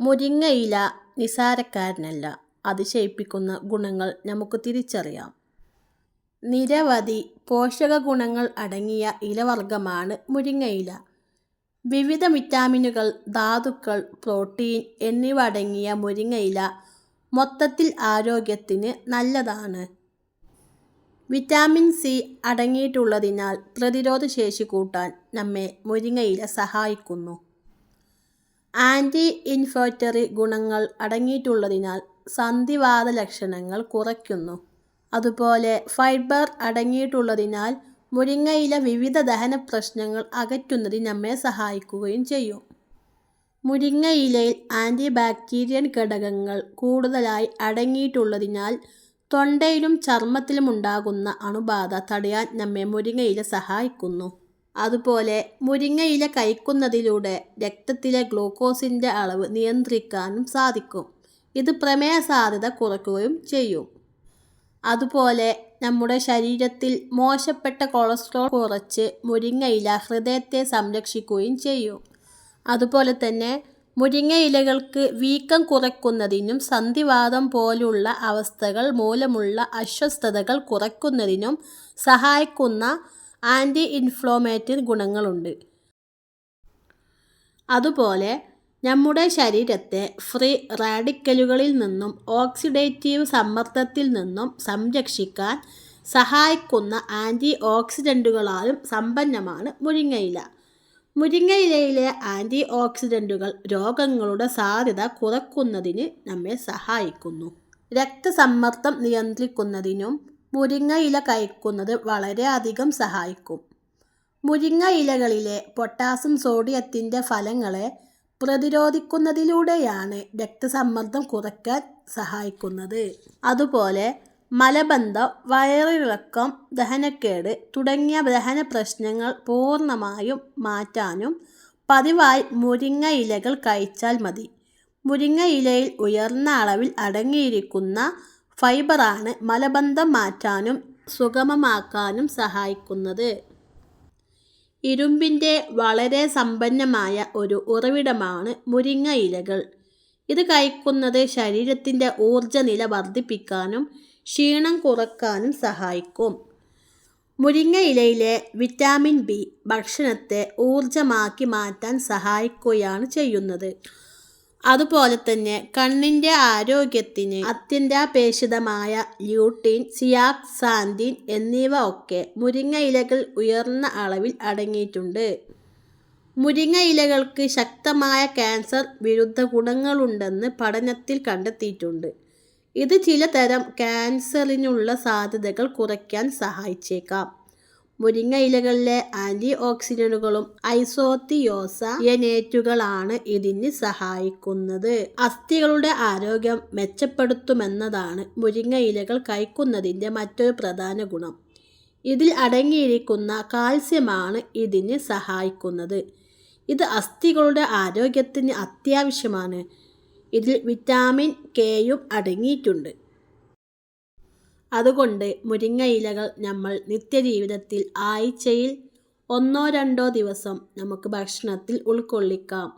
മുരിങ്ങയില നിസാരക്കാരനല്ല. അതിശയിപ്പിക്കുന്ന ഗുണങ്ങൾ നമുക്ക് തിരിച്ചറിയാം. നിരവധി പോഷക ഗുണങ്ങൾ അടങ്ങിയ ഇലവർഗമാണ് മുരിങ്ങയില. വിവിധ വിറ്റാമിനുകൾ ധാതുക്കൾ പ്രോട്ടീൻ എന്നിവ അടങ്ങിയ മുരിങ്ങയില മൊത്തത്തിൽ ആരോഗ്യത്തിന് നല്ലതാണ്. വിറ്റാമിൻ സി അടങ്ങിയിട്ടുള്ളതിനാൽ പ്രതിരോധശേഷി കൂട്ടാൻ നമ്മെ മുരിങ്ങയില സഹായിക്കുന്നു. ആന്റി ഇൻഫ്ലോറ്ററി ഗുണങ്ങൾ അടങ്ങിയിട്ടുള്ളതിനാൽ സന്ധിവാത ലക്ഷണങ്ങൾ കുറയ്ക്കുന്നു. അതുപോലെ ഫൈബർ അടങ്ങിയിട്ടുള്ളതിനാൽ മുരിങ്ങയില വിവിധ ദഹന പ്രശ്നങ്ങൾ അകറ്റുന്നതിന് നമ്മെ സഹായിക്കുകയും ചെയ്യും. മുരിങ്ങയിലയിൽ ആന്റി ബാക്ടീരിയൻ ഘടകങ്ങൾ കൂടുതലായി അടങ്ങിയിട്ടുള്ളതിനാൽ തൊണ്ടയിലും ചർമ്മത്തിലും ഉണ്ടാകുന്ന അണുബാധ തടയാൻ നമ്മെ മുരിങ്ങയില സഹായിക്കുന്നു. അതുപോലെ മുരിങ്ങയില കഴിക്കുന്നതിലൂടെ രക്തത്തിലെ ഗ്ലൂക്കോസിന്റെ അളവ് നിയന്ത്രിക്കാനും സാധിക്കും. ഇത് പ്രമേയ സാധ്യത കുറയ്ക്കുകയും ചെയ്യും. അതുപോലെ നമ്മുടെ ശരീരത്തിൽ മോശപ്പെട്ട കൊളസ്ട്രോൾ കുറച്ച് മുരിങ്ങയില ഹൃദയത്തെ സംരക്ഷിക്കുകയും ചെയ്യും. അതുപോലെ തന്നെ മുരിങ്ങ ഇലകൾക്ക് വീക്കം കുറയ്ക്കുന്നതിനും സന്ധിവാദം പോലുള്ള അവസ്ഥകൾ മൂലമുള്ള അസ്വസ്ഥതകൾ കുറയ്ക്കുന്നതിനും സഹായിക്കുന്ന ആന്റി ഇൻഫ്ലോമേറ്ററി ഗുണങ്ങളുണ്ട്. അതുപോലെ നമ്മുടെ ശരീരത്തെ ഫ്രീ റാഡിക്കലുകളിൽ നിന്നും ഓക്സിഡേറ്റീവ് സമ്മർദ്ദത്തിൽ നിന്നും സംരക്ഷിക്കാൻ സഹായിക്കുന്ന ആന്റി ഓക്സിഡന്റുകളാലും സമ്പന്നമാണ് മുരിങ്ങയില. മുരിങ്ങയിലയിലെ ആന്റി ഓക്സിഡന്റുകൾ രോഗങ്ങളുടെ സാധ്യത കുറയ്ക്കുന്നതിന് നമ്മെ സഹായിക്കുന്നു. രക്തസമ്മർദ്ദം നിയന്ത്രിക്കുന്നതിനും മുരിങ്ങ ഇല കഴിക്കുന്നത് വളരെയധികം സഹായിക്കും. മുരിങ്ങ ഇലകളിലെ പൊട്ടാസ്യം സോഡിയത്തിന്റെ ഫലങ്ങളെ പ്രതിരോധിക്കുന്നതിലൂടെയാണ് രക്തസമ്മർദ്ദം കുറയ്ക്കാൻ സഹായിക്കുന്നത്. അതുപോലെ മലബന്ധം വയറിളക്കം ദഹനക്കേട് തുടങ്ങിയ ദഹന പ്രശ്നങ്ങൾ പൂർണമായും മാറ്റാനും പതിവായി മുരിങ്ങ ഇലകൾ കഴിച്ചാൽ മതി. മുരിങ്ങ ഇലയിൽ ഉയർന്ന അളവിൽ അടങ്ങിയിരിക്കുന്ന ഫൈബറാണ് മലബന്ധം മാറ്റാനും സുഗമമാക്കാനും സഹായിക്കുന്നത്. ഇരുമ്പിന്റെ വളരെ സമ്പന്നമായ ഒരു ഉറവിടമാണ് മുരിങ്ങ ഇലകൾ. ഇത് കഴിക്കുന്നത് ശരീരത്തിന്റെ ഊർജനില വർദ്ധിപ്പിക്കാനും ക്ഷീണം കുറക്കാനും സഹായിക്കും. മുരിങ്ങ ഇലയിലെ വിറ്റാമിൻ ബി ഭക്ഷണത്തെ ഊർജമാക്കി മാറ്റാൻ സഹായിക്കുകയാണ് ചെയ്യുന്നത്. അതുപോലെ തന്നെ കണ്ണിന്റെ ആരോഗ്യത്തിന് അത്യന്താപേക്ഷിതമായ ല്യൂട്ടീൻ സിയാക്സാന്തിൻ എന്നിവ ഒക്കെ മുരിങ്ങ ഇലകൾ ഉയർന്ന അളവിൽ അടങ്ങിയിട്ടുണ്ട്. മുരിങ്ങ ഇലകൾക്ക് ശക്തമായ ക്യാൻസർ വിരുദ്ധ ഗുണങ്ങളുണ്ടെന്ന് പഠനത്തിൽ കണ്ടെത്തിയിട്ടുണ്ട്. ഇത് ചിലതരം ക്യാൻസറിനുള്ള സാധ്യതകൾ കുറയ്ക്കാൻ സഹായിച്ചേക്കാം. മുരിങ്ങ ഇലകളിലെ ആന്റി ഓക്സിഡന്റുകളും ഐസോത്തിയോസയനേറ്റുകളാണ് ഇതിന് സഹായിക്കുന്നത്. അസ്ഥികളുടെ ആരോഗ്യം മെച്ചപ്പെടുത്തുമെന്നതാണ് മുരിങ്ങ ഇലകൾ കഴിക്കുന്നതിന്റെ മറ്റൊരു പ്രധാന ഗുണം. ഇതിൽ അടങ്ങിയിരിക്കുന്ന കാൽസ്യമാണ് ഇതിന് സഹായിക്കുന്നത്. ഇത് അസ്ഥികളുടെ ആരോഗ്യത്തിന് അത്യാവശ്യമാണ്. ഇതിൽ വിറ്റാമിൻ കെയും അടങ്ങിയിട്ടുണ്ട്. അതുകൊണ്ട് മുരിങ്ങ ഇലകൾ നമ്മൾ നിത്യജീവിതത്തിൽ ആഴ്ചയിൽ ഒന്നോ രണ്ടോ ദിവസം നമുക്ക് ഭക്ഷണത്തിൽ ഉൾക്കൊള്ളിക്കാം.